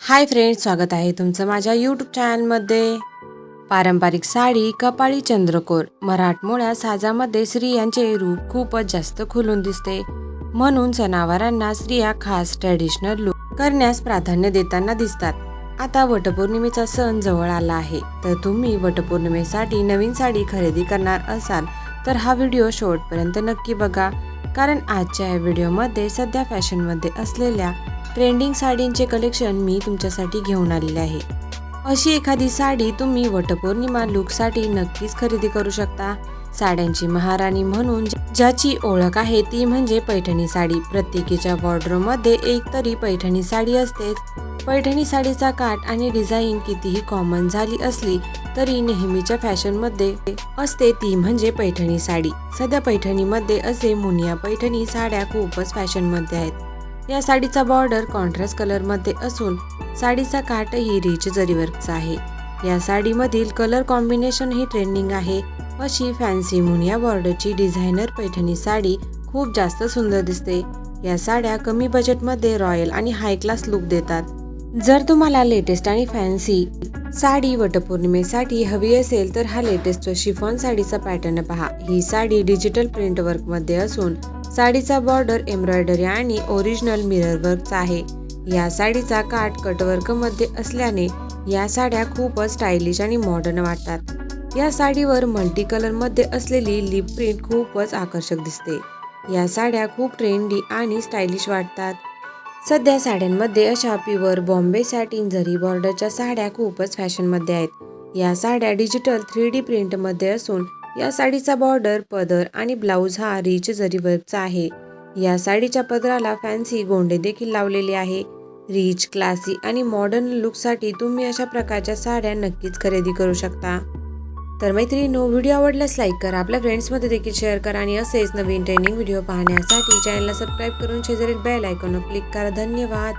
Hi friends स्वागत आहे तुमचं माझ्या यूट्यूब चॅनलमध्ये पारंपरिक साडी कपाळी चंद्रकोर मराठमोळ्या साजामध्ये स्त्रियांचे रूप खूपच जास्त खुलून दिसते. म्हणून सणावारांना स्त्रिया खास ट्रॅडिशनल लुक करण्यास प्राधान्य देताना दिसतात. आता वटपौर्णिमेचा सण जवळ आला आहे. तर तुम्ही वटपौर्णिमेसाठी नवीन साडी खरेदी करणार असाल तर हा व्हिडिओ शेवटपर्यंत नक्की बघा. कारण आजच्या या व्हिडिओमध्ये सध्या फॅशनमध्ये असलेल्या ट्रेंडिंग साडींचे कलेक्शन मी तुमच्यासाठी घेऊन आलेले आहे. अशी एखादी साडी तुम्ही वटपौर्णिमा लुकसाठी नक्कीच खरेदी करू शकता. साड्यांची महाराणी म्हणून ज्याची ओळख आहे ती म्हणजे पैठणी साडी. प्रत्येकीच्या वॉर्ड्रोमध्ये एक तरी पैठणी साडी असतेच. पैठणी साडीचा काठ आणि डिझाईन कितीही कॉमन झाली असली तरी नेहमीच्या फॅशनमध्ये असते ती म्हणजे पैठणी साडी. सध्या पैठणीमध्ये असे मुनिया पैठणी साड्या खूपच फॅशनमध्ये आहेत. या साडीचा बॉर्डर कॉन्ट्रास्ट कलरमध्ये असून साडीचा काठही रिच जरीवर्कचा आहे. या साडीमधील कलर कॉम्बिनेशन ही ट्रेंडिंग आहे. अशी फॅन्सी मुनिया बॉर्डरची डिझायनर पैठणी साडी खूप जास्त सुंदर दिसते. या साड्या कमी बजेटमध्ये रॉयल आणि हाय क्लास लुक देतात. जर तुम्हाला लेटेस्ट आणि फॅन्सी साडी वटपौर्णिमेसाठी हवी असेल तर हा लेटेस्ट शिफॉन साडीचा पॅटर्न पहा. ही साडी डिजिटल प्रिंट वर्कमध्ये असून साडीचा बॉर्डर एम्ब्रॉयडरी आणि ओरिजिनल मिरर वर्कचा आहे. या साडीचा काठ कटवर्कमध्ये असल्याने या साड्या खूपच स्टायलिश आणि मॉडर्न वाटतात. या साडीवर मल्टी कलरमध्ये असलेली लिप प्रिंट खूपच आकर्षक दिसते. या साड्या खूप ट्रेंडी आणि स्टायलिश वाटतात. सध्या साड्यांमध्ये अशा प्युअर बॉम्बे सॅटिन जरी बॉर्डरच्या साड्या खूपच फॅशनमध्ये आहेत. या साड्या डिजिटल थ्री डी प्रिंटमध्ये असून या साडीचा बॉर्डर पदर आणि ब्लाऊज हा रिच जरीवरचा आहे. या साडीच्या पदराला फॅन्सी गोंडे देखील लावलेले आहे. रिच क्लासी आणि मॉडर्न लुकसाठी तुम्ही अशा प्रकारच्या साड्या नक्कीच खरेदी करू शकता. तर मैत्रिणींनो व्हिडिओ आवडल्यास लाईक करा. आपल्या फ्रेंड्समध्ये देखील शेअर करा आणि असेच नवीन ट्रेंडिंग व्हिडिओ पाहण्यासाठी चॅनलला सबस्क्राईब करून शेजारील बेल आयकॉनवर क्लिक करा. धन्यवाद!